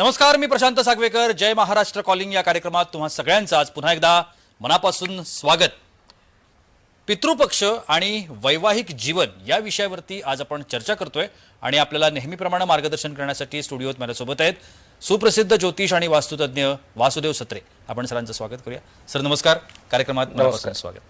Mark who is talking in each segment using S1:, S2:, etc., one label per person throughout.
S1: नमस्कार मी प्रशांत सागवेकर. जय महाराष्ट्र कॉलिंग या कार्यक्रमात तुम्हा सगळ्यांचं आज पुन्हा एकदा मनापासून स्वागत. पितृपक्ष आणि वैवाहिक जीवन या विषयावरती आज आपण चर्चा करतोय आणि आपल्याला नेहमीप्रमाणे मार्गदर्शन करण्यासाठी स्टुडिओत माझ्यासोबत आहेत सुप्रसिद्ध ज्योतिष आणि वास्तुतज्ञ वासुदेव सत्रे. आपण सरांचं स्वागत करूया. सर नमस्कार. कार्यक्रमात मनापासून स्वागत.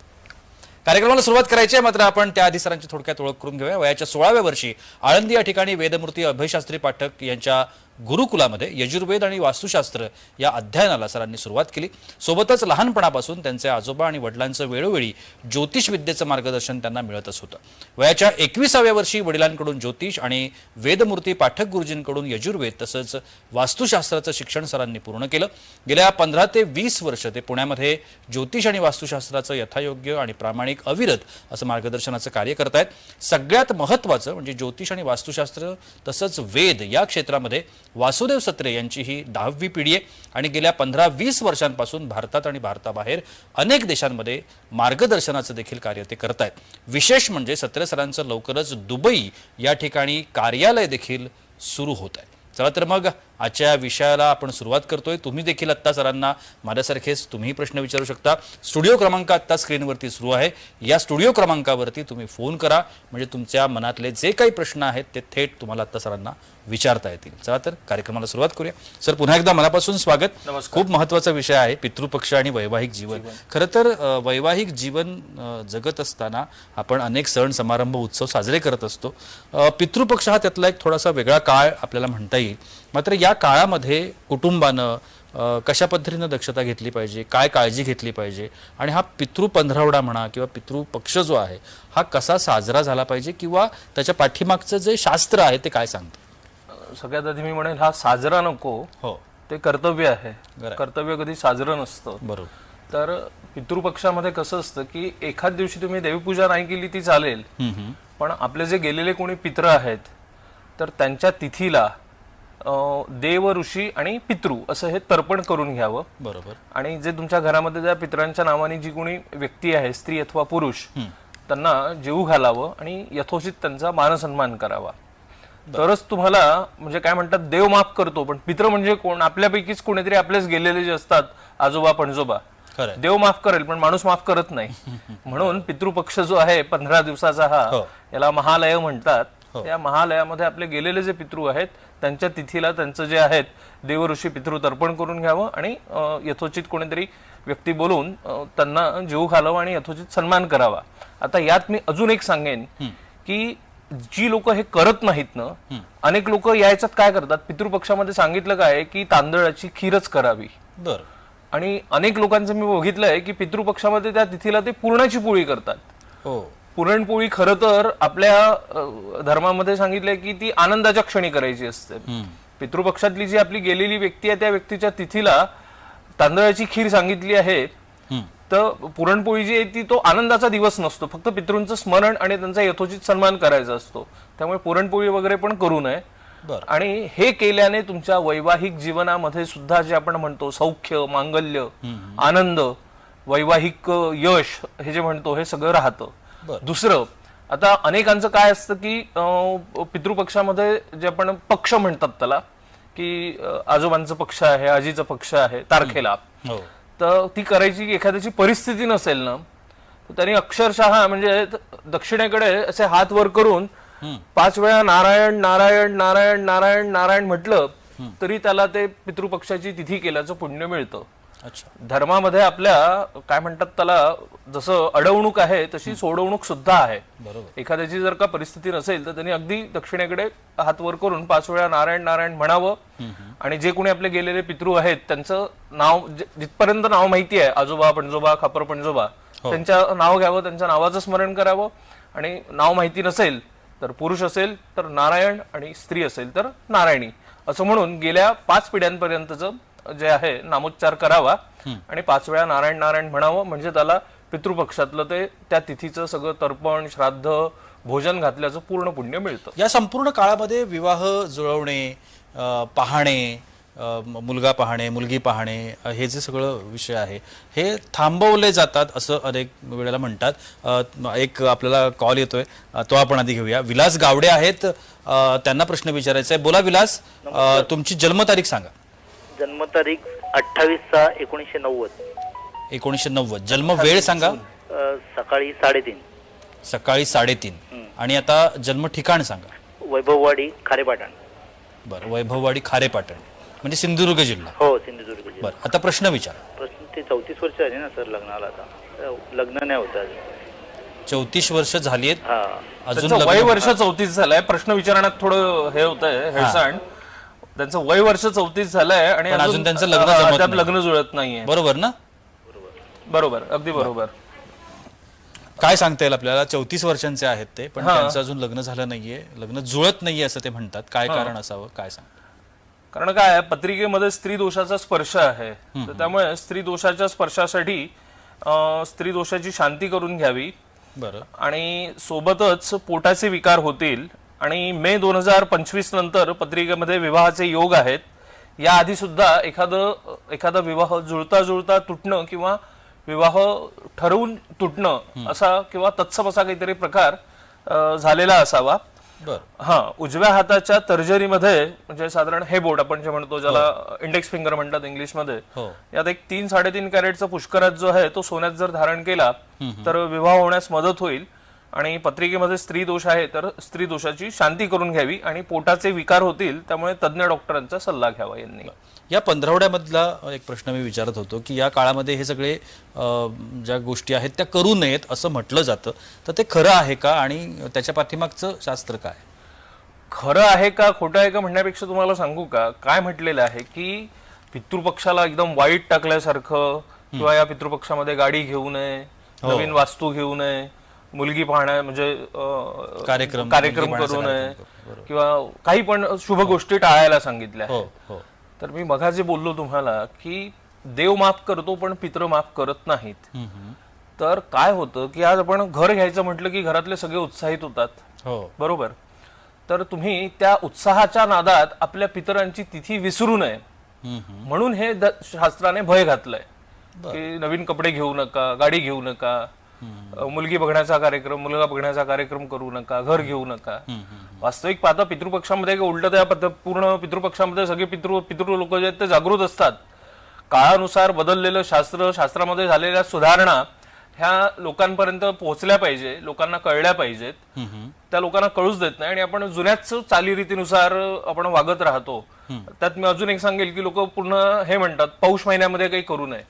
S1: कार्यक्रमाला सुरुवात करायची आहे मात्र आपण त्याआधी सरांची थोडक्यात ओळख करून घेऊया. वयाच्या सोळाव्या वर्षी आळंदी या ठिकाणी वेदमूर्ती अभयशास्त्री पाठक यांच्या गुरुकुलामध्ये यजुर्वेद आणि वास्तुशास्त्र या अध्ययनाला सरांनी सुरुवात केली. सोबतच लहानपणापासून त्यांचे आजोबा आणि वडिलांचं वेळोवेळी ज्योतिष विद्येचं मार्गदर्शन त्यांना मिळतच होतं. वयाच्या एकविसाव्या वर्षी वडिलांकडून ज्योतिष आणि वेदमूर्ती पाठक गुरुजींकडून यजुर्वेद तसंच वास्तुशास्त्राचं शिक्षण सरांनी पूर्ण केलं. गेल्या पंधरा ते वीस वर्ष ते पुण्यामध्ये ज्योतिष आणि वास्तुशास्त्राचं यथायोग्य आणि प्रामाणिक अविरत असं मार्गदर्शनाचं कार्य करतायत. सगळ्यात महत्त्वाचं म्हणजे ज्योतिष आणि वास्तुशास्त्र तसंच वेद या क्षेत्रामध्ये वासुदेव सत्रे यांची ही दहावी पिढी आहे आणि गेल्या पंधरा वीस वर्षांपासून भारतात आणि भारताबाहेर अनेक देशांमध्ये मार्गदर्शनाचं देखील कार्य ते करतायत. विशेष म्हणजे सत्रे सरांचं लवकरच दुबई या ठिकाणी कार्यालय देखील सुरू होत आहे चला तर मग आजच्या विषयाला आपण सुरुवात करतोय. तुम्ही देखील आत्ता सरांना माझ्यासारखेच तुम्ही प्रश्न विचारू शकता. स्टुडिओ क्रमांक आत्ता स्क्रीनवरती सुरू आहे. या स्टुडिओ क्रमांकावरती तुम्ही फोन करा. म्हणजे तुमच्या मनातले जे काही प्रश्न आहेत ते थेट तुम्हाला आत्ता सरांना विचारता येतील. चला तर कार्यक्रमाला सुरुवात करूया. सर पुन्हा एकदा मनापासून स्वागत. खूप महत्त्वाचा विषय आहे पितृपक्ष आणि वैवाहिक जीवन. खरं तर वैवाहिक जीवन जगत असताना आपण अनेक सण समारंभ उत्सव साजरे करत असतो. पितृपक्ष हा त्यातला एक थोडासा वेगळा काळ आपल्याला म्हणता येईल. मात्र या काळामध्ये कुटुंबानं कशा पद्धतीनं दक्षता घेतली पाहिजे काय काळजी घेतली पाहिजे आणि हा पितृ पंधरवडा म्हणा किंवा पितृपक्ष जो आहे हा कसा साजरा झाला पाहिजे किंवा त्याच्या पाठीमागचं जे शास्त्र आहे ते काय सांगतं?
S2: सगळ्यात आधी मी म्हणेन हा साजरा नको.
S1: हो.
S2: ते कर्तव्य आहे. कर्तव्य कधी साजरं नसतं.
S1: बरोबर.
S2: तर पितृपक्षामध्ये कसं असतं की एखाद दिवशी तुम्ही देवपूजा नाही केली ती चालेल. पण आपले जे गेलेले कोणी पित्र आहेत तर त्यांच्या तिथीला देव ऋषी आणि पितृ असं हे तर्पण करून घ्यावं.
S1: बरोबर.
S2: आणि जे तुमच्या घरामध्ये ज्या पितरांच्या नावाने जी कोणी व्यक्ती आहे स्त्री अथवा पुरुष त्यांना जेऊ घालावं आणि यथोचित त्यांचा मानसन्मान करावा. तरच तुम्हाला म्हणजे काय म्हणतात देव माफ करतो पण पित्र म्हणजे कोण आपल्यापैकीच कोणीतरी आपलेच गेलेले जे असतात आजोबा पणजोबा. देव माफ करेल पण माणूस माफ करत नाही. म्हणून पितृपक्ष जो आहे पंधरा दिवसाचा हा
S1: हो.
S2: याला महालय म्हणतात. त्या महालयामध्ये आपले गेलेले जे पितृ आहेत त्यांच्या तिथीला त्यांचं जे आहेत देवऋषी पितृ तर्पण करून घ्यावं आणि यथोचित कोणीतरी व्यक्ती बोलवून अं, त्यांना जेऊ घालावं आणि यथोचित सन्मान करावा. आता यात मी अजून एक सांगेन की जी लोक हे करत नाहीत ना अनेक लोक याच्यात काय करतात पितृपक्षामध्ये सांगितलं काय की तांदळाची खीरच करावी.
S1: बर.
S2: आणि अनेक लोकांचं मी बघितलंय की पितृपक्षामध्ये त्या तिथीला ते पुरणाची पोळी करतात.
S1: हो.
S2: पुरणपोळी खरं तर आपल्या धर्मामध्ये सांगितलंय की ती आनंदाच्या क्षणी करायची असते. पितृपक्षातली जी आपली गेलेली व्यक्ती आहे त्या व्यक्तीच्या तिथीला तांदळाची खीर सांगितली आहे. तर पुरणपोळी जी आहे ती तो आनंदाचा दिवस नसतो. फक्त पितृंचं स्मरण आणि त्यांचा यथोचित सन्मान करायचा असतो. त्यामुळे पुरणपोळी वगैरे पण करू नये. आणि हे केल्याने तुमच्या वैवाहिक जीवनामध्ये सुद्धा जे आपण म्हणतो सौख्य मांगल्य आनंद वैवाहिक यश हे जे म्हणतो हे सगळं राहतं. दुसरं आता अनेकांचं काय असतं की पितृपक्षामध्ये जे आपण पक्ष म्हणतात त्याला की आजोबांचा पक्ष आहे आजीचा पक्ष आहे तारखेला.
S1: हो.
S2: तर ती करायची एखाद्याची परिस्थिती नसेल ना तर त्यांनी अक्षरशः म्हणजे दक्षिणेकडे असे हात वर करून पाच वेळा नारायण नारायण नारायण नारायण नारायण म्हटलं तरी त्याला ते पितृपक्षाची तिथी केल्याचं पुण्य मिळतं.
S1: अच्छा.
S2: धर्मामध्ये आपल्या काय म्हणतात त्याला जसं अडवणूक आहे तशी सोडवणूक सुद्धा आहे.
S1: बरोबर.
S2: एखाद्याची जर का परिस्थिती नसेल तर त्यांनी अगदी दक्षिणेकडे हात वर करून पाच वेळा नारायण नारायण म्हणावं. आणि जे कोणी आपले गेलेले पितृ आहेत त्यांचं नाव जिथपर्यंत नाव माहिती आहे आजोबा पणजोबा खापर पणजोबा त्यांचं नाव घ्यावं त्यांच्या नावाचं स्मरण करावं. आणि नाव माहिती नसेल तर पुरुष असेल तर नारायण आणि स्त्री असेल तर नारायणी. असं म्हणून गेल्या पाच पिढ्यांपर्यंतचं जे आहे नामोच्चार करावा. आणि पाच वेळा नारायण नारायण म्हणावं म्हणजे त्याला पितृपक्षातलं ते त्या तिथीचं सगळं तर्पण श्राद्ध भोजन घातल्याचं पूर्ण पुण्य मिळतं.
S1: या संपूर्ण काळामध्ये विवाह जुळवणे पाहणे मुलगा पाहणे मुलगी पाहणे हे जे सगळं विषय आहे हे थांबवले जातात असं अनेक वेळेला म्हणतात. एक आपल्याला कॉल येतोय. तो आपण आधी घेऊया. विलास गावडे आहेत. त्यांना प्रश्न विचारायचा आहे. बोला विलास तुमची जन्मतारीख सांगा.
S3: जन्मतारीख अठ्ठावीस सहा एकोणीसशे नव्वद.
S1: एकोणीसशे नव्वद. जन्म वेळ सांगा.
S3: अ, सकाळी साडेतीन.
S1: सकाळी साडेतीन. आणि आता जन्म ठिकाण सांगा.
S3: वैभववाडी खारेपाटण.
S1: बरं वैभववाडी खारेपाटण. म्हणजे सिंधुदुर्ग जिल्हा.
S3: हो सिंधुदुर्ग जिल्हा.
S1: बरं आता प्रश्न विचार.
S3: प्रश्न ते चौतीस वर्ष झाली ना सर लग्नाला आता. अ, लग्न नाही होतं अजून.
S1: चौतीस वर्ष झाली आहेत
S3: हा.
S1: अजून
S2: त्यांचं वय
S1: लग्न-
S2: वर्ष चौतीस झालंय. प्रश्न विचारण्यात थोडं हे होत आहे हेळसांड त्यांचं वय वर्ष चौतीस झालंय आणि
S1: पण अजून त्यांचं लग्न जमत
S2: त्यात
S1: नाही.
S2: लग्न जुळत नाहीये.
S1: बरोबर ना?
S2: बरोबर अगदी बरोबर.
S1: काय सांगता येईल आपल्याला? चौतीस वर्षांचे आहेत ते पण
S2: हा.
S1: त्यांचं अजून लग्न झालं नाहीये. लग्न जुळत नाहीये असं ते म्हणतात. काय कारण असावं? काय सांग
S2: कारण काय आहे, पत्रिकेमध्ये स्त्री दोषाचा स्पर्श आहे. तर त्यामुळे स्त्री दोषाच्या स्पर्शासाठी अं, स्त्री दोषाची शांती करून घ्यावी.
S1: बरं.
S2: आणि सोबतच पोटाचे विकार होतील. आणि मे दोन हजार पंचवीस नंतर पत्रिकेमध्ये विवाहाचे योग आहेत. या आधी सुद्धा एखादं एखादा विवाह जुळता जुळता तुटणं किंवा विवाह ठरवून तुटणं असा किंवा तत्सम असा काहीतरी प्रकार झालेला असावा. हा उजव्या हाताच्या तर्जनीमध्ये म्हणजे साधारण हे बोट आपण जे म्हणतो ज्याला इंडेक्स फिंगर म्हणतात इंग्लिशमध्ये
S1: हो.
S2: यात एक तीन साडेतीन कॅरेटचा पुष्करात जो आहे तो सोन्यात जर धारण केला तर विवाह होण्यास मदत होईल. आणि पत्रिकेमध्ये स्त्री दोष आहे तर स्त्री दोषाची शांती करून घ्यावी आणि पोटाचे विकार होतील त्यामुळे तज्ज्ञ डॉक्टरांचा सल्ला घ्यावा यांनी.
S1: या पंधरवड्यामधला एक प्रश्न मी विचारत होतो की या काळामध्ये हे सगळे ज्या गोष्टी आहेत त्या करू नयेत असं म्हटलं जातं तर ते खरं आहे का आणि त्याच्या पाठीमागचं शास्त्र काय?
S2: खरं आहे का खोटं आहे का म्हणण्यापेक्षा तुम्हाला सांगू का? काय म्हटलेलं आहे की पितृपक्षाला एकदम वाईट टाकल्यासारखं किंवा या पितृपक्षामध्ये गाडी घेऊ नये नवीन वास्तू घेऊ नये मुलगी पाहण्या म्हणजे अं,
S1: कार्यक्रम,
S2: कार्यक्रम
S1: मुलगी
S2: करू
S1: पाहण्याचा
S2: नये. किंवा काही पण शुभ गोष्टी टाळायला सांगितल्या.
S1: हो हो.
S2: तर मी मघाचे बोललो तुम्हाला की देव माफ करतो पण पित्र माफ करत नाहीत.
S1: हम्म, हम्म.
S2: तर काय होतं की आज आपण घर घ्यायचं म्हटलं की घरातले सगळे उत्साहित होतात.
S1: हो.
S2: बरोबर? तर तुम्ही त्या उत्साहाच्या नादात आपल्या पितरांची तिथी विसरू नये.
S1: हम्म, हम्म.
S2: म्हणून हे द- शास्त्राने भय घातलंय. की नवीन कपडे घेऊ नका गाडी घेऊ नका. मुलगी बघण्याचा कार्यक्रम मुलगा बघण्याचा कार्यक्रम करू नका घर घेऊ नका. वास्तविक पाहता पितृपक्षामध्ये उलट त्या पूर्ण पितृपक्षामध्ये सगळे पितृ पितृ लोक जे आहेत ते जागृत असतात. काळानुसार बदललेलं शास्त्र शास्त्रामध्ये झालेल्या सुधारणा ह्या लोकांपर्यंत पोहोचल्या पाहिजे लोकांना कळल्या पाहिजेत. त्या लोकांना कळूच देत नाही आणि आपण जुन्याच चालीरीतीनुसार आपण वागत राहतो. त्यात मी अजून एक सांगेल की लोक पूर्ण हे म्हणतात पौष महिन्यामध्ये काही करू नये.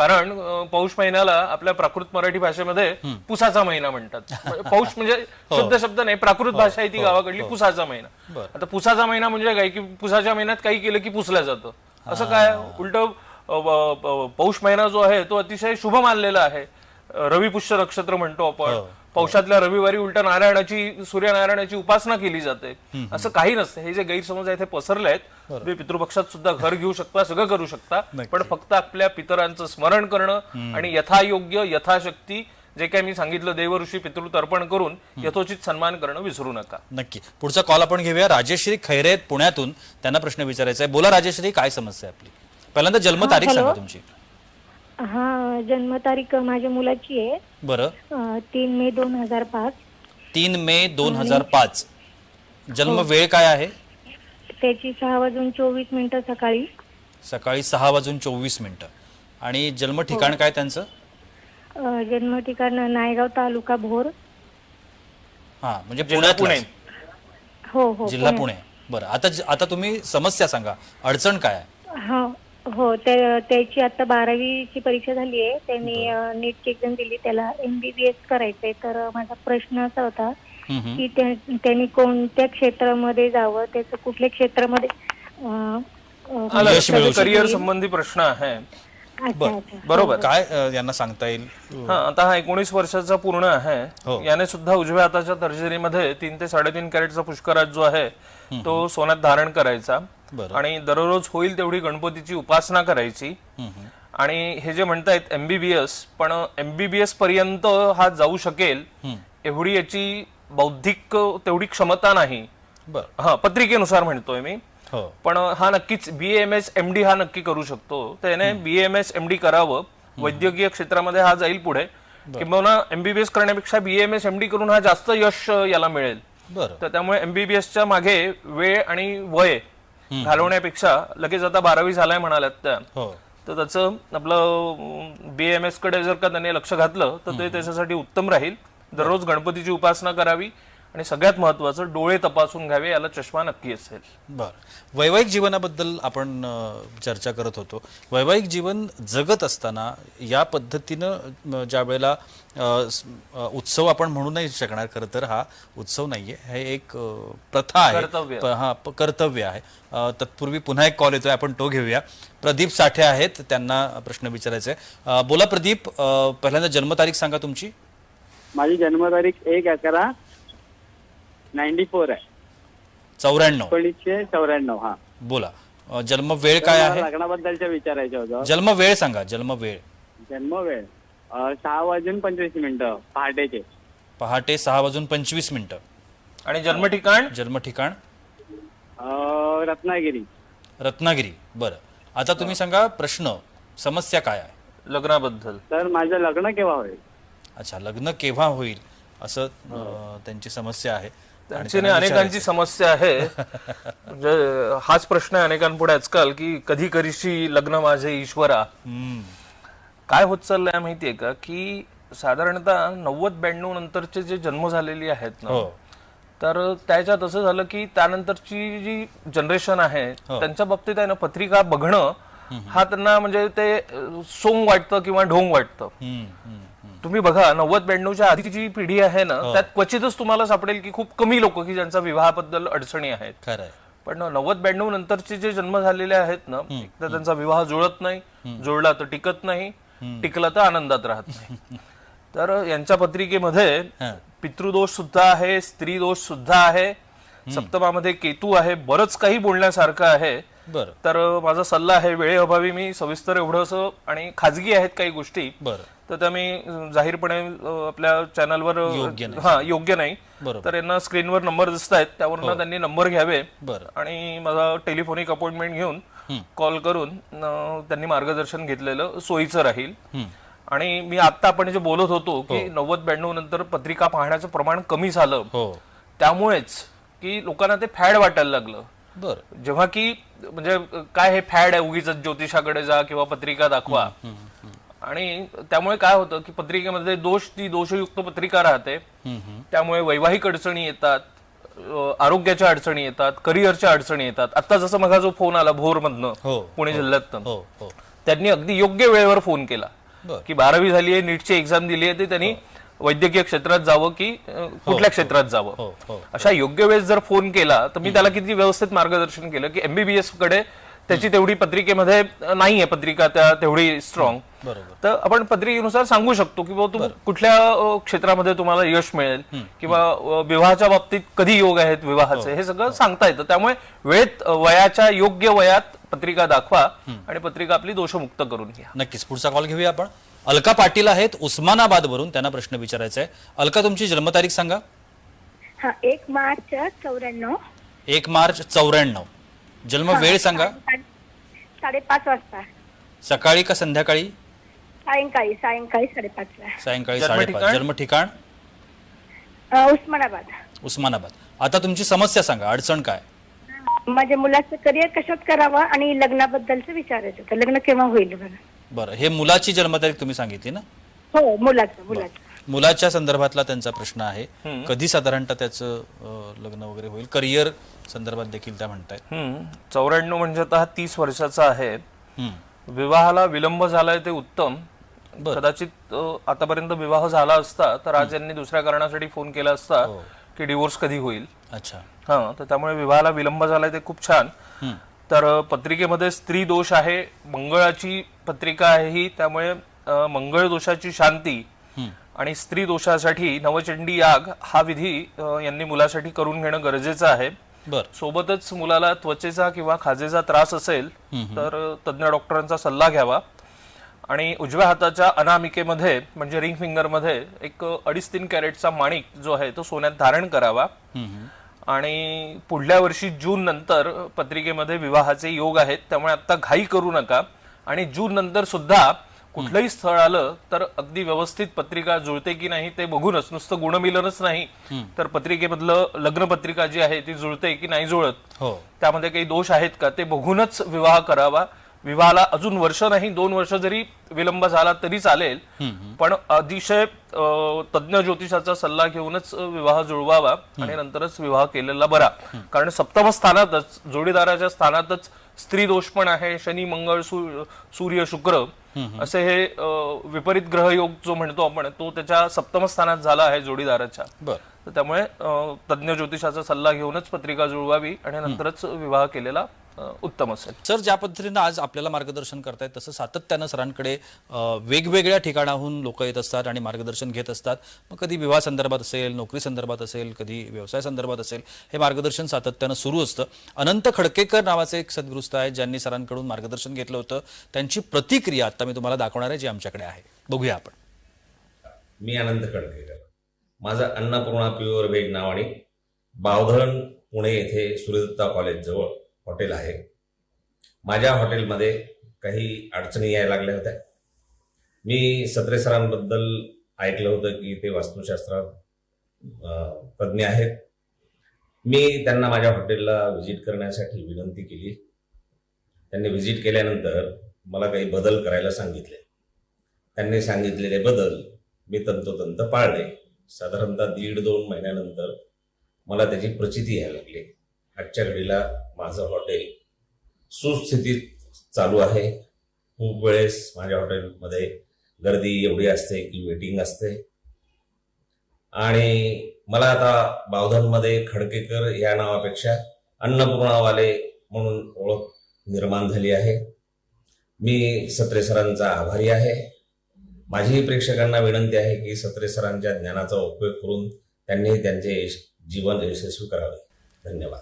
S2: कारण पौष महिन्याला आपल्या प्राकृत मराठी भाषेमध्ये पुसाचा महिना म्हणतात. म्हणजे पौष म्हणजे शब्द शब्द नाही प्राकृत भाषा आहे ती गावाकडली पुसाचा महिना. आता पुसाचा महिना म्हणजे काय की पुसाच्या महिन्यात काही केलं की पुसलं जातं. असं काय उलट पौष महिना जो आहे तो अतिशय शुभ मानलेला आहे. अं, रविपुष्य नक्षत्र म्हणतो आपण. पौषातल्या रविवारी उलट नारायणाची सूर्यनारायणाची उपासना केली जाते. असं काही नसतं. हे जे गैरसमज आहेत हे पसरले आहेत. तुम्ही पितृपक्षात सुद्धा घर घेऊ शकता सगळं करू शकता. पण फक्त आपल्या पितरांचं स्मरण करणं आणि यथायोग्य यथाशक्ती जे काय मी सांगितलं देव ऋषी पितृ तर्पण करून यथोचित सन्मान करणं विसरू नका.
S1: नक्की. पुढचा कॉल आपण घेऊया. राजेश्री खैरे पुण्यातून. त्यांना प्रश्न विचारायचा आहे. बोला राजेश्री काय समस्या आपली? पहिल्यांदा जन्मतारीख सांगा. तुमची.
S4: हा जन्मतारीख माझ्या मुलाची आहे.
S1: बरं.
S4: अं, तीन मे दोन हजार पाच.
S1: तीन मे दोन हजार पाच. जन्म वेळ काय आहे?
S4: त्याची सहा वाजून चोवीस मिनिटं सकाळी.
S1: सकाळी सहा वाजून चोवीस मिनिटं. आणि जन्म ठिकाण काय त्यांचं?
S4: अं, जन्म ठिकाण नायगाव तालुका भोर.
S1: हा म्हणजे पुण्यात
S2: पुणे.
S4: हो हो
S1: जिल्हा पुणे. बरं आता ज- आता तुम्ही समस्या सांगा. अडचण काय आहे?
S4: हा हो त्या- त्याची आता बारावीची परीक्षा झाली आहे त्यांनी नीटची एक्झाम दिली. त्याला एमबीबीएस करायचंय. तर माझा प्रश्न असा होता. की त्या- त्यांनी कोणत्या क्षेत्रामध्ये जावं? त्याचं कुठल्या क्षेत्रामध्ये अं, अं,
S2: आलं.
S1: यश मिळवू शकतो.
S2: करिअर संबंधी प्रश्न आहे.
S4: अच्छा अच्छा.
S2: बरोबर.
S1: काय अ, यांना सांगता येईल?
S2: हा आता हा एकोणीस वर्षाचा पूर्ण
S1: हो.
S2: आहे याने सुद्धा उजव्या हाताच्या तर्जनीमध्ये तीन ते साडेतीन कॅरेटचा पुष्कराज जो आहे तो सोन्यात धारण करायचा. आणि दररोज होईल तेवढी गणपतीची उपासना करायची. आणि हे जे म्हणतायत एमबीबीएस पण एमबीबीएस पर्यंत हा जाऊ शकेल एवढी याची बौद्धिक तेवढी क्षमता नाही.
S1: बरं.
S2: हा पत्रिकेनुसार म्हणतोय मी.
S1: हो.
S2: पण हा नक्कीच B M S M D हा नक्की करू शकतो. त्याने B M S M D करावं. वैद्यकीय क्षेत्रामध्ये हा जाईल पुढे. किंवा एमबीबीएस करण्यापेक्षा B M S M D करून हा जास्त यश याला मिळेल. तर त्यामुळे एमबीबीएसच्या मागे वेळ आणि वय घालवण्यापेक्षा लगेच आता बारावी झालाय म्हणाल्यात त्या.
S1: हो.
S2: तर त्याचं आपलं बी एम एसकडे जर का त्यांनी लक्ष घातलं तर ते त्याच्यासाठी उत्तम राहील. दररोज गणपतीची उपासना करावी आणि सगळ्यात महत्वाचं डोळे तपासून घ्यावे याला चष्मा नक्की असेल.
S1: बर. वैवाहिक जीवनाबद्दल आपण चर्चा करत होतो. वैवाहिक जीवन जगत असताना या पद्धतीनं ज्या वेळेला उत्सव आपण म्हणू नाही शकणार खरं तर हा उत्सव नाहीये. हे एक प्रथा आहे. हा कर्तव्य आहे. तत्पूर्वी पुन्हा एक कॉल येतोय आपण तो घेऊया. प्रदीप साठे आहेत त्यांना प्रश्न विचारायचा बोला प्रदीप पहिल्यांदा जन्मतारीख सांगा तुमची.
S5: माझी जन्मतारीख एक अकरा नाईन्टी फोर आहे.
S1: चौऱ्याण्णव.
S5: एकोणीसशे चौऱ्याण्णव हा.
S1: बोला. जन्म वेळ काय आहे?
S5: लग्नाबद्दलच्या विचारायचं होतं.
S1: जन्म वेळ सांगा जन्म वेळ
S5: जन्म वेळ अं, सहा वाजून पंचवीस मिनिटं पहाटेचे.
S1: पहाटे सहा वाजून पंचवीस मिनिटं.
S2: आणि जन्म ठिकाण?
S1: जन्म ठिकाण?
S5: अं, रत्नागिरी.
S1: रत्नागिरी. बरं. आता तुम्ही सांगा प्रश्न समस्या काय आहे?
S2: लग्नाबद्दल.
S5: तर माझं लग्न केव्हा होईल?
S1: अच्छा लग्न केव्हा होईल असं अं, त्यांची समस्या आहे. आणि
S2: त्यांची
S1: त्यांना
S2: अनेकांची समस्या आहे. म्हणजे हाच प्रश्न आहे अनेकांपुढे आजकाल की कधी करीशी लग्न माझे ईश्वरा.
S1: हम्म,
S2: काय होत चाललंय माहितीये का? की साधारणतः नव्वद ब्याण्णव नंतरचे जे जन्म झालेली आहेत ना
S1: हो.
S2: तर त्याच्यात असं झालं की त्यानंतरची जी जनरेशन आहे
S1: हो.
S2: त्यांच्या बाबतीत आहे ना पत्रिका बघणं हा त्यांना म्हणजे ते सोंग वाटतं किंवा ढोंग वाटतं. तुम्ही बघा नव्वद ब्याण्णवच्या आधीची जी पिढी आहे ना
S1: हो.
S2: त्यात क्वचितच तुम्हाला सापडेल की खूप कमी लोक की ज्यांचा विवाहाबद्दल अडचणी आहेत.
S1: आहे.
S2: पण नव्वद ब्याण्णव नंतरचे जे जन्म झालेले आहेत ना तर त्यांचा विवाह जुळत नाही जुळला तर टिकत नाही. टिकला तर आनंदात राहत नाही. तर यांच्या पत्रिकेमध्ये
S1: हा.
S2: पितृदोष सुद्धा आहे स्त्री दोष सुद्धा आहे सप्तमामध्ये केतू आहे बरंच काही बोलण्यासारखं आहे.
S1: बरं.
S2: तर माझा सल्ला आहे वेळेअभावी मी सविस्तर एवढंस आणि खाजगी आहेत काही गोष्टी
S1: बरं.
S2: तर त्या मी जाहीरपणे आपल्या चॅनलवर. हा योग्य नाही. तर यांना स्क्रीनवर नंबर दिसत आहेत त्यावरनं त्यांनी नंबर घ्यावे
S1: बरं.
S2: आणि माझा टेलिफोनिक अपॉइंटमेंट घेऊन कॉल करून अं, त्यांनी मार्गदर्शन घेतलेलं सोयीचं राहील. आणि मी आता आपण जे बोलत होतो की नव्वद ब्याण्णव नंतर पत्रिका पाहण्याचं प्रमाण कमी झालं.
S1: हो.
S2: त्यामुळेच की लोकांना ते फॅड वाटायला लागलं.
S1: बरं.
S2: जेव्हा की म्हणजे काय हे फॅड आहे उगीच ज्योतिषाकडे जा किंवा पत्रिका दाखवा. आणि त्यामुळे काय होतं की पत्रिकेमध्ये दोष ती दोषयुक्त पत्रिका राहते. त्यामुळे वैवाहिक अडचणी येतात. आरोग्याच्या अडचणी येतात करिअरच्या अडचणी येतात. आता जसं मगा जो फोन आला भोर मधनं
S1: हो
S2: पुणे जिल्ह्यातनं
S1: हो हो.
S2: त्यांनी अगदी योग्य वेळेवर फोन केला. की बारावी झाली आहे नीटची एक्झाम दिली आहे ते त्यांनी वैद्यकीय क्षेत्रात जावं की अं, कुठल्या क्षेत्रात जावं?
S1: हो हो
S2: अशा योग्य वेळेस जर फोन केला तर मी त्याला किती व्यवस्थित मार्गदर्शन केलं की एमबीबीएसकडे त्याची तेवढी पत्रिकेमध्ये नाहीये पत्रिका त्या तेवढी स्ट्रॉंग तर आपण पत्रिकेनुसार सांगू शकतो की बाबा तू कुठल्या क्षेत्रामध्ये तुम्हाला यश मिळेल किंवा विवाहाच्या बाबतीत कधी योग आहेत विवाहाचे हे. सगळं सांगता येतं. त्यामुळे वेळेत वयाच्या योग्य वयात पत्रिका दाखवा आणि पत्रिका आपली दोषमुक्त करून घ्या.
S1: नक्कीच. पुढचा कॉल घेऊया आपण. अलका पाटील आहेत उस्मानाबाद वरून त्यांना प्रश्न विचारायचा आहे अलका तुमची जन्मतारीख सांगा.
S4: हा एक मार्च चौऱ्याण्णव.
S1: एक मार्च चौऱ्याण्णव. जन्म वेळ सांगा.
S4: साडेपाच वाजता.
S1: सकाळी का संध्याकाळी?
S4: सायंकाळी सायंकाळी साडेपाचला
S1: सायंकाळी
S2: जन्म
S1: साडेपाच.
S2: ठिकाण?
S1: जन्म ठिकाण?
S4: अं, उस्मानाबाद.
S1: उस्मानाबाद. आता तुमची समस्या सांगा अडचण काय?
S4: माझ्या मुलाचं करिअर कशात करावं आणि लग्नाबद्दलचं विचारायचं होतं. लग्न केव्हा होईल बरं
S1: बरं हे मुलाची जन्मतारीख तुम्ही सांगितली ना?
S4: हो मुलाचं मुलाचं.
S1: मुलाच्या संदर्भातला त्यांचा प्रश्न आहे. कधी साधारणतः त्याचं अं, लग्न वगैरे होईल? करिअर संदर्भात देखील त्या म्हणतायत.
S2: चौऱ्याण्णव म्हणजे आता हा तीस वर्षाचा आहे.
S1: हम्म.
S2: विवाहाला विलंब झालाय ते उत्तम. कदाचित अ, आतापर्यंत विवाह झाला असता तर आज यांनी दुसऱ्या कारणासाठी फोन केला असता की डिवोर्स कधी होईल.
S1: अच्छा.
S2: हा तर त्यामुळे विवाहाला विलंब झालाय ते खूप छान.
S1: हम्म.
S2: तर अ, पत्रिकेमध्ये स्त्री दोष आहे मंगळाची पत्रिका आहे ही त्यामुळे अ, मंगळ दोषाची शांती
S1: हम्म.
S2: आणि स्त्री दोषासाठी नवचंडी याग हा विधी अ, यांनी मुलासाठी करून घेणं गरजेचं आहे.
S1: बरं.
S2: सोबतच मुलाला त्वचेचा किंवा खाजेचा त्रास असेल तर तज्ञ डॉक्टरांचा सल्ला घ्यावा. आणि उजव्या हाताच्या अनामिकेमध्ये म्हणजे रिंग फिंगरमध्ये एक अडीच तीन कॅरेटचा माणिक जो आहे तो सोन्यात धारण करावा. आणि पुढल्या वर्षी जून नंतर पत्रिकेमध्ये विवाहाचे योग आहेत त्यामुळे आता घाई करू नका. आणि जून नंतर सुद्धा कुठलंही स्थळ आलं तर अगदी व्यवस्थित पत्रिका जुळते की नाही ते बघूनच. नुसतं गुणमिलनच नाही. तर पत्रिकेमधलं लग्न पत्रिका जी आहे ती जुळते की नाही जुळत?
S1: हो.
S2: त्यामध्ये काही दोष आहेत का? ते बघूनच विवाह करावा. विवाहाला अजून वर्ष नाही दोन वर्ष जरी विलंब झाला तरी चालेल. पण अतिशय अ, तज्ञ ज्योतिषाचा सल्ला घेऊनच विवाह जुळवावा आणि नंतरच विवाह केलेला बरा. कारण सप्तम स्थानातच जोडीदाराच्या स्थानातच स्त्री दोष पण आहे शनी मंगळ सूर्य शुक्र असे हे विपरीत ग्रहयोग जो म्हणतो आपण तो त्याच्या सप्तम स्थानात झाला आहे जोडीदाराच्या. त्यामुळे अ, तज्ञ ज्योतिषाचा सल्ला घेऊनच पत्रिका जुळवावी आणि नंतरच विवाह केलेला उत्तम असेल.
S1: सर ज्या पद्धतीनं आज आपल्याला मार्गदर्शन करतायत तसं सातत्यानं सरांकडे वेगवेगळ्या ठिकाणाहून लोक येत असतात आणि मार्गदर्शन घेत असतात. मग कधी विवाह संदर्भात असेल नोकरी संदर्भात असेल कधी व्यवसाय संदर्भात असेल हे मार्गदर्शन सातत्यानं सुरू असतं. अनंत खडकेकर नावाचे एक सद्गृस्त आहेत ज्यांनी सरांकडून मार्गदर्शन घेतलं होतं. त्यांची प्रतिक्रिया आता मी तुम्हाला दाखवणार आहे जी आमच्याकडे आहे. बघूया आपण.
S6: मी अनंत खडकेकर. माझं अन्नपूर्णा प्युअर व्हेज नावाने बावधरण पुणे येथे सूर्यदत्ता कॉलेजजवळ हॉटेल आहे. माझ्या हॉटेलमध्ये काही अडचणी यायला लागल्या होत्या. मी सत्रे सरांबद्दल ऐकलं होतं की ते वास्तुशास्त्रात तज्ज्ञ आहेत. मी त्यांना माझ्या हॉटेलला व्हिजिट करण्यासाठी विनंती केली. त्यांनी व्हिजिट केल्यानंतर मला काही बदल करायला सांगितले. त्यांनी सांगितलेले बदल मी तंतोतंत पाळले. साधारणतः दीड दोन महिन्यानंतर मला त्याची प्रचिती यायला लागली. आजच्या घडीला माझं हॉटेल सुस्थितीत चालू आहे. खूप वेळेस माझ्या हॉटेलमध्ये गर्दी एवढी असते की वेटिंग असते. आणि मला आता बावधनमध्ये खडकेकर या नावापेक्षा अन्नपूर्णावाले म्हणून ओळख निर्माण झाली आहे. मी सत्रे सरांचा आभारी आहे. माझीही प्रेक्षकांना विनंती आहे की सत्रे सरांच्या ज्ञानाचा उपयोग करून त्यांनी त्यांचे जीवन यशस्वी करावे. धन्यवाद.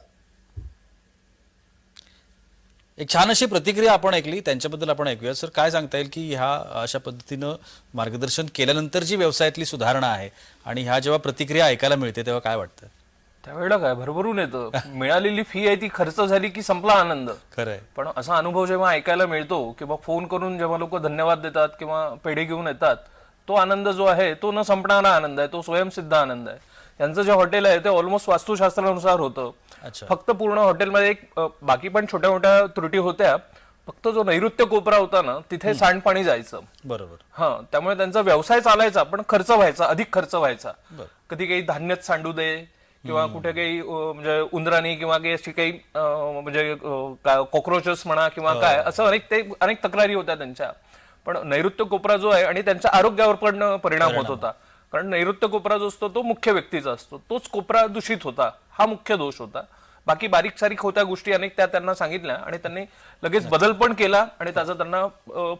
S1: एक छान अशी प्रतिक्रिया आपण ऐकली. त्यांच्याबद्दल आपण ऐकूया. सर काय सांगता येईल की ह्या अशा पद्धतीनं मार्गदर्शन केल्यानंतर जी व्यवसायातली सुधारणा आहे आणि ह्या जेव्हा प्रतिक्रिया ऐकायला मिळते तेव्हा काय वाटतं?
S2: त्यावेळेला काय? भरभरून येतं. मिळालेली फी आहे ती खर्च झाली की संपला आनंद.
S1: खरं आहे.
S2: पण असा अनुभव जेव्हा ऐकायला मिळतो किंवा फोन करून जेव्हा लोक धन्यवाद देतात किंवा पेढे घेऊन येतात तो आनंद जो आहे तो न संपणारा आनंद आहे तो स्वयंसिद्ध आनंद आहे. यांचं जे हॉटेल आहे ते ऑलमोस्ट वास्तुशास्त्रानुसार होतं. फक्त पूर्ण हॉटेलमध्ये एक बाकी पण छोट्या मोठ्या त्रुटी होत्या. फक्त जो नैऋत्य कोपरा होता ना तिथे सांडपाणी जायचं.
S1: बरोबर.
S2: हा त्यामुळे त्यांचा व्यवसाय चालायचा पण खर्च व्हायचा अधिक खर्च व्हायचा. कधी काही धान्यच सांडू दे किंवा कुठे काही म्हणजे उंदराणी किंवा काही अशी काही म्हणजे कॉक्रोचेस म्हणा किंवा काय असं अनेक ते अनेक तक्रारी होत्या त्यांच्या. पण नैऋत्य कोपरा जो आहे आणि त्यांच्या आरोग्यावर पण परिणाम होत होता. कारण नैऋत्य कोपरा जो असतो तो मुख्य व्यक्तीचा असतो. तोच कोपरा दूषित होता. हा मुख्य दोष होता. बाकी बारीक सारीक होत्या गोष्टी अनेक त्या त्यांना सांगितल्या आणि त्यांनी लगेच बदल पण केला आणि त्याचा त्यांना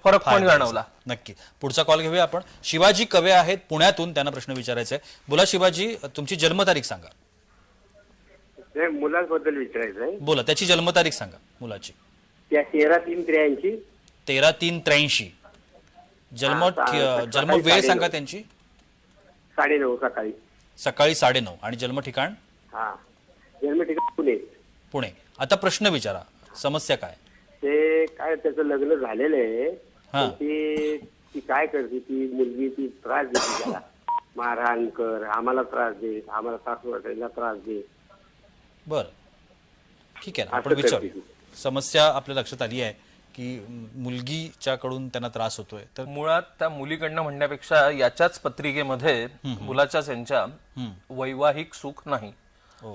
S2: फरक पण जाणवला.
S1: नक्की. पुढचा कॉल घेऊया आपण. शिवाजी कवे आहेत पुण्यातून त्यांना प्रश्न विचारायचा आहे. बोला शिवाजी तुमची जन्मतारीख सांगा.
S5: ते मुलांबद्दल विचारायचं आहे.
S1: बोला त्याची जन्मतारीख सांगा मुलाची.
S5: त्या तेरा तीन त्र्याऐंशी.
S1: तेरा तीन त्र्याऐंशी. जन्म जन्म वेळ. सांगा त्यांची.
S5: साडेनऊ सकाळी.
S1: सकाळी साडेनऊ. आणि जन्म ठिकाण?
S5: हा. पुणे.
S1: पुणे. आता प्रश्न विचारा. समस्या काय?
S5: ते काय त्याचं लग्न झालेलं आहे.
S1: हा.
S5: पण ती ती काय करते? ती मुलगी ती त्रास देते त्याला. मारहाण कर आम्हाला त्रास दे आम्हाला सासू वाटायला त्रास दे.
S1: बर. ठीक आहे ना. आपण विचारू
S5: ती.
S1: समस्या आपल्या लक्षात आली आहे की मुलगीच्याकडून त्यांना त्रास होतोय. तर
S2: मुळात त्या मुलीकडनं म्हणण्यापेक्षा याच्याच पत्रिकेमध्ये मुलाच्याच यांच्या वैवाहिक सुख नाही.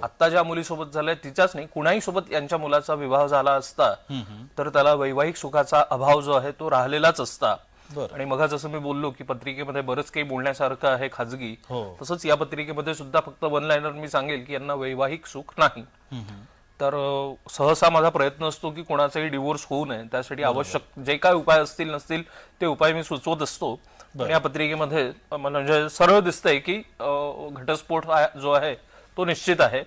S2: आता ज्या मुलीसोबत झालंय तिच्याच नाही कुणाही सोबत यांच्या मुलाचा विवाह झाला असता तर त्याला वैवाहिक सुखाचा अभाव जो आहे तो राहिलेलाच असता. आणि मग जसं मी बोललो की पत्रिकेमध्ये बरंच काही बोलण्यासारखं आहे खाजगी
S1: हो.
S2: तसंच या पत्रिकेमध्ये सुद्धा फक्त वन लाईनर मी सांगेल की यांना वैवाहिक सुख नाही. तर सहसा माझा प्रयत्न असतो की कोणाचाही डिवोर्स होऊ नये त्यासाठी आवश्यक जे काय उपाय असतील नसतील ते उपाय मी सुचवत असतो. या पत्रिकेमध्ये म्हणजे सरळ दिसतंय की घटस्फोट हा जो आहे तो निश्चित आहे.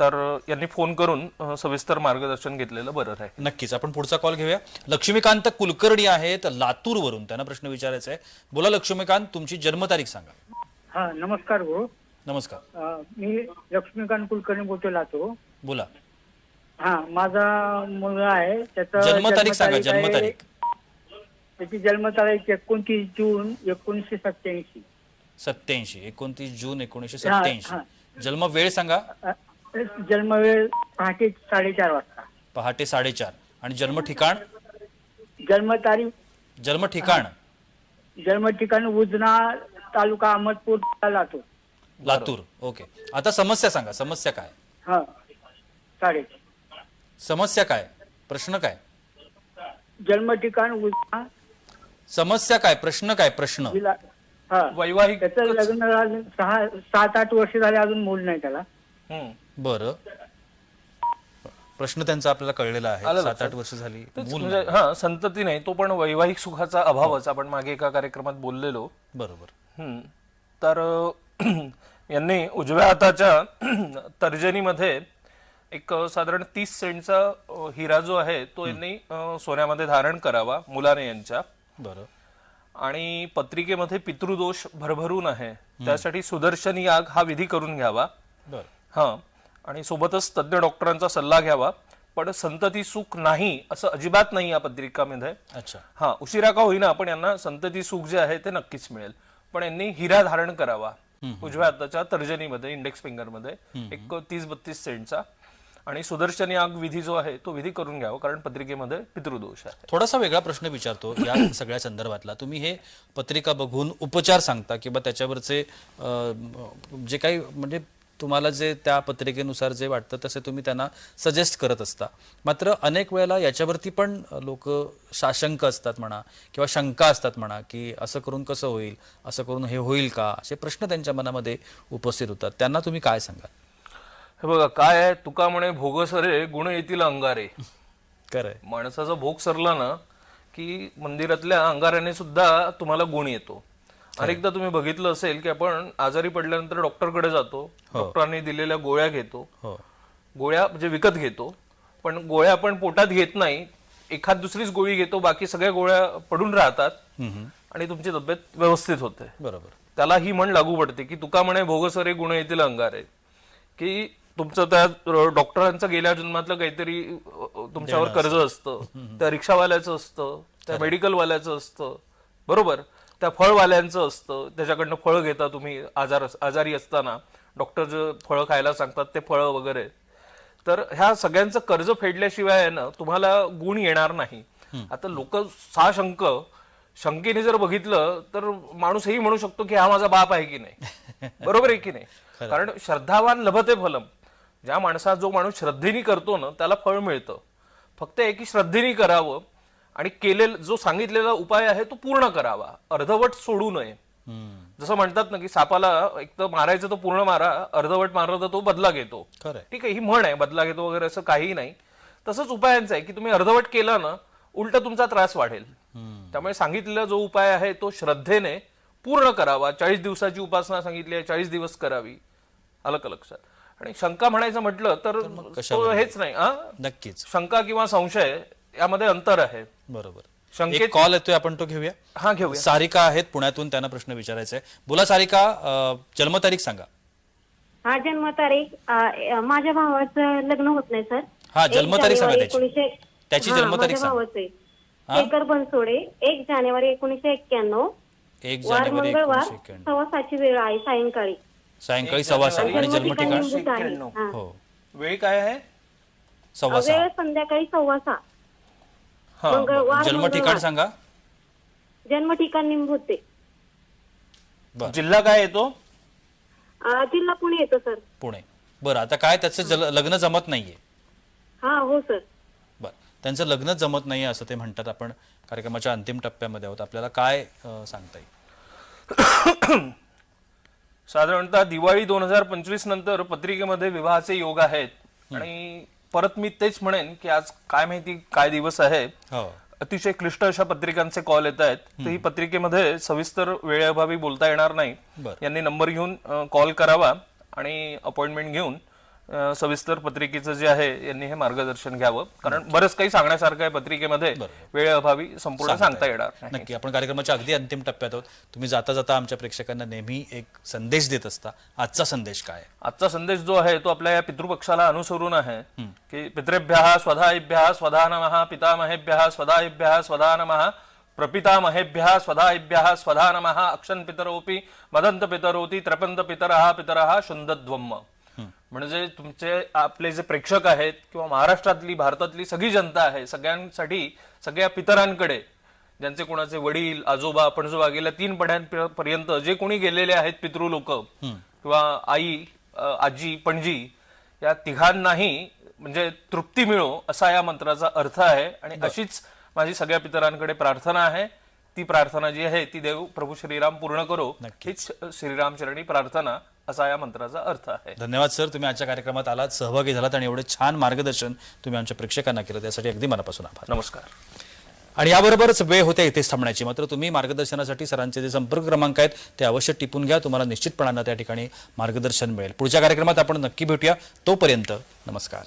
S2: तर यांनी फोन करून सविस्तर मार्गदर्शन घेतलेलं बरं आहे
S1: नक्कीच. आपण पुढचा कॉल घेऊया. लक्ष्मीकांत कुलकर्णी आहेत लातूरवरून. त्यांना प्रश्न विचारायचा आहे. बोला लक्ष्मीकांत तुमची जन्मतारीख सांगा.
S7: हा नमस्कार भाऊ.
S1: नमस्कार.
S7: अ, मी लक्ष्मीकांत कुलकर्णी बोलतो लातो
S1: बोला.
S7: हा माझा मुलगा आहे. त्याचा
S1: जन्मतारीख सांगा जन्मतारीख
S7: त्याची जन्मतारीख एकोणतीस जून एकोणीसशे सत्याऐंशी
S1: सत्याऐंशी एकोणतीस जून एकोणीसशे
S7: हा,
S1: सत्याऐंशी जन्म वेळ सांगा.
S7: जन्मवेळ पहाटे साडेचार वाजता.
S1: पहाटे साडेचार. आणि जन्म ठिकाण?
S7: जन्मतारीख
S1: जन्म ठिकाण?
S7: जन्म ठिकाण उजना तालुका अहमदपूर जिल्हा लातूर.
S1: लातूर. ओके. आता समस्या सांगा. समस्या काय?
S7: हा. साडे
S1: समस्या काय? प्रश्न काय?
S7: जन्म ठिकाण उजना
S1: समस्या काय? प्रश्न काय? प्रश्न.
S7: जिल्हा
S2: वैवाहिक
S7: त्याचं लग्न झालं सहा सात आठ वर्ष झाले अजून मूल नाही त्याला.
S2: हम्म.
S1: बरं. प्रश्न त्यांचा आपल्याला कळलेला आहे. सात
S2: लक्षात.
S1: आठ वर्ष झाली
S2: तेच
S1: मूल
S2: म्हणजे हा संतती नाही तो पण वैवाहिक सुखाचा अभावच. आपण मागे एका कार्यक्रमात बोललेलो.
S1: बरोबर.
S2: हम्म. तर अं, यांनी उजव्या हाताच्या तर्जनीमध्ये एक अं, साधारण तीस सेंटचा अं, हिरा जो आहे तो यांनी अं, सोन्यामध्ये धारण करावा मुलाने यांच्या.
S1: बरं.
S2: आणि पत्रिकेमध्ये पितृदोष भरभरून आहे. त्यासाठी सुदर्शन याग हा विधी करून घ्यावा. हा. आणि सोबतच तज्ज्ञ डॉक्टरांचा सल्ला घ्यावा. पण संतती सुख नाही असं अजिबात नाही या पत्रिकामध्ये.
S1: अच्छा.
S2: हा उशिरा का होईना पण यांना संतती सुख जे आहे ते नक्कीच मिळेल. पण यांनी हिरा धारण करावा. उजव्या हाताच्या तर्जनीमध्ये इंडेक्स फिंगरमध्ये एक तीस बत्तीस सेंटचा. आणि सुदर्शन याग विधी जो आहे तो विधी करून घ्यावा कारण पत्रिकेमध्ये पितृदोष आहे.
S1: थोडासा वेगळा प्रश्न विचारतो या सगळ्या संदर्भातला. तुम्ही हे पत्रिका बघून उपचार सांगता किंवा त्याच्यावरचे जे काही म्हणजे तुम्हाला जे त्या पत्रिकेनुसार जे वाटतं तसे तुम्ही त्यांना सजेस्ट करत असता. मात्र अनेक वेळेला याच्यावरती पण लोक साशंक असतात म्हणा किंवा शंका असतात म्हणा की असं करून कसं होईल असं करून हे होईल का असे प्रश्न त्यांच्या मनामध्ये उपस्थित होतात. त्यांना तुम्ही काय सांगा
S2: हे बघा काय आहे? तुका म्हणे भोगसरे गुण येतील अंगारे.
S1: खरंय.
S2: माणसाचा भोग सरला ना की मंदिरातल्या अंगाराने सुद्धा तुम्हाला गुण येतो. अनेकदा तुम्ही बघितलं असेल की आपण आजारी पडल्यानंतर डॉक्टरकडे जातो डॉक्टरांनी दिलेल्या गोळ्या घेतो.
S1: हो.
S2: गोळ्या म्हणजे विकत घेतो पण गोळ्या आपण पोटात घेत नाही. एखाद दुसरीच गोळी घेतो बाकी सगळ्या गोळ्या पडून राहतात. आणि तुमची तब्येत व्यवस्थित होते.
S1: बरोबर.
S2: त्याला ही म्हण लागू पडते की तुका म्हणे भोगसरे गुण येतील अंगारे. की तुमचं त्या डॉक्टरांचं गेल्या जन्मातलं काहीतरी तुमच्यावर कर्ज असतं. त्या रिक्षावाल्याचं असतं. त्या मेडिकलवाल्याचं असतं. बरोबर? त्या फळवाल्यांचं असतं. त्याच्याकडनं फळं घेता तुम्ही आजार आजारी असताना. डॉक्टर जे फळं खायला सांगतात ते फळं वगैरे. तर ह्या सगळ्यांचं कर्ज फेडल्याशिवाय ना तुम्हाला गुण येणार नाही. आता लोक साशंक शंकेने जर बघितलं तर माणूस हेही म्हणू शकतो की हा माझा बाप आहे की नाही? बरोबर आहे की नाही? कारण श्रद्धावान लभते फलम. ज्या माणसा जो माणूस श्रद्धेने करतो ना त्याला फळ मिळतं. फक्त आहे की श्रद्धेने करावं आणि केलेला जो सांगितलेला उपाय आहे तो पूर्ण करावा. अर्धवट सोडू नये. जसं म्हणतात ना की सापाला एक तर मारायचं तर पूर्ण मारा अर्धवट मारलं तर तो बदला घेतो. ठीक आहे ही म्हण आहे बदला घेतो वगैरे असं काहीही नाही. तसंच उपायांचं आहे की तुम्ही अर्धवट केला ना उलट तुमचा त्रास वाढेल. त्यामुळे सांगितलेला जो उपाय आहे तो श्रद्धेने पूर्ण करावा. चाळीस दिवसाची उपासना सांगितली आहे चाळीस दिवस करावी. का लक्षात आणि शंका म्हणायचं म्हटलं तर तो हेच नाही हा?
S1: नक्कीच.
S2: शंका किंवा संशय यामध्ये अंतर आहे.
S1: बरोबर.
S2: शंकेत-
S1: एक कॉल येतोय आपण तो घेऊया.
S2: हा घेऊया.
S1: सारिका आहेत पुण्यातून त्यांना प्रश्न विचारायचा आहे बोला सारिका जन्मतारीख सांगा.
S4: हा जन्मतारीख माझ्या भावाचं लग्न होत नाही सर.
S1: हा, जन्मतारीख सांगा त्याची.
S4: 1900
S1: त्याची
S4: हा,
S1: जन्मतारीख सांगा.
S4: शेखर बनसोडे एक जानेवारी एकोणीशे एक्क्याण्णव.
S1: एक
S4: वार
S1: जानेवारी एक्क्याण्णव.
S4: सव्वा सातची वेळ आहे सायंकाळी.
S1: सायंकाळी सव्वा सहा आणि जन्म ठिकाण.
S4: हा.
S2: वेळ काय आहे?
S1: सव्वा सहा.
S4: वेळ संध्याकाळी सव्वा सहा.
S2: हा
S4: मंगळवार
S1: जन्म ठिकाण
S4: मंगळवार.
S1: सांगा.
S4: जन्म ठिकाण निंबूते.
S1: बर.
S2: जिल्हा काय येतो
S4: अ, जिल्हा पुणे येतो सर.
S1: पुणे. बरं आता काय त्याचं जल- लग्न जमत नाहीये.
S4: हा हो सर.
S1: बर. त्यांचं लग्न जमत नाहीये असं ते म्हणतात. आपण कार्यक्रमाच्या अंतिम टप्प्यामध्ये आहोत. आपल्याला काय अं, सांगता येईल?
S2: साधारणतः दिवाळी दोन हजार पंचवीस नंतर पत्रिकेमध्ये विवाहाचे योग आहेत. आणि परत मी तेच म्हणेन की आज काय माहिती काय दिवस आहे.
S1: हो.
S2: अतिशय क्लिष्ट अशा पत्रिकांचे कॉल येत आहेत. तर ही पत्रिकेमध्ये सविस्तर वेळेअभावी बोलता येणार नाही.
S1: बरं.
S2: यांनी नंबर घेऊन कॉल करावा आणि अपॉइंटमेंट घेऊन सविस्तर पत्रिकेचं जे आहे यांनी हे मार्गदर्शन घ्यावं. कारण बरंच काही सांगण्यासारखं आहे पत्रिकेमध्ये. वेळेअभावी संपूर्ण सांगता येणार.
S1: नक्की. आपण कार्यक्रमाच्या अगदी अंतिम टप्प्यात आहोत. तुम्ही जाता जाता आमच्या प्रेक्षकांना नेहमी एक संदेश देत असता. आजचा संदेश काय?
S2: आजचा संदेश जो आहे तो आपल्या या पितृपक्षाला अनुसरून आहे. की पितृभ्य स्वधाईभ्य स्वधा नमः पितामहेभ्य स्वधाईभ्य स्वधा नमः प्रपितामहेभ्यः स्वधायिभ्यः स्वधा नमः अक्षन पितरोपि मदंत पितरोती त्रपंत पितरहा पितरहा शुंदद्वम्म म्हणजे तुमचे आपले जे प्रेक्षक आहेत किंवा महाराष्ट्रातली भारतातली सगळी जनता आहे सगळ्यांसाठी सगळ्या पितरांकडे ज्यांचे कोणाचे वडील आजोबा पणजोबा गेल्या तीन पिढ्यांपर्यंत जे कोणी गेलेले आहेत पितृ लोक किंवा आई आजी पणजी या तिघांनाही म्हणजे तृप्ती मिळो असा या मंत्राचा अर्थ आहे. आणि अशीच माझी सगळ्या पितरांकडे प्रार्थना आहे. ती प्रार्थना जी आहे ती देव प्रभू श्रीराम पूर्ण करो. हीच श्रीराम चरणी प्रार्थना. असा या मंत्राचा अर्थ आहे.
S1: धन्यवाद सर. तुम्ही आजच्या कार्यक्रमात आलात सहभागी झालात आणि एवढे छान मार्गदर्शन तुम्ही आमच्या प्रेक्षकांना केलं. त्यासाठी अगदी मनापासून आभार.
S2: नमस्कार.
S1: आणि याबरोबरच वेळ होते इथेच थांबण्याची. मात्र तुम्ही मार्गदर्शनासाठी सरांचे जे संपर्क क्रमांक आहेत ते अवश्य टिपून घ्या. तुम्हाला निश्चितपणानं त्या ठिकाणी मार्गदर्शन मिळेल. पुढच्या कार्यक्रमात आपण नक्की भेटूया. तोपर्यंत नमस्कार.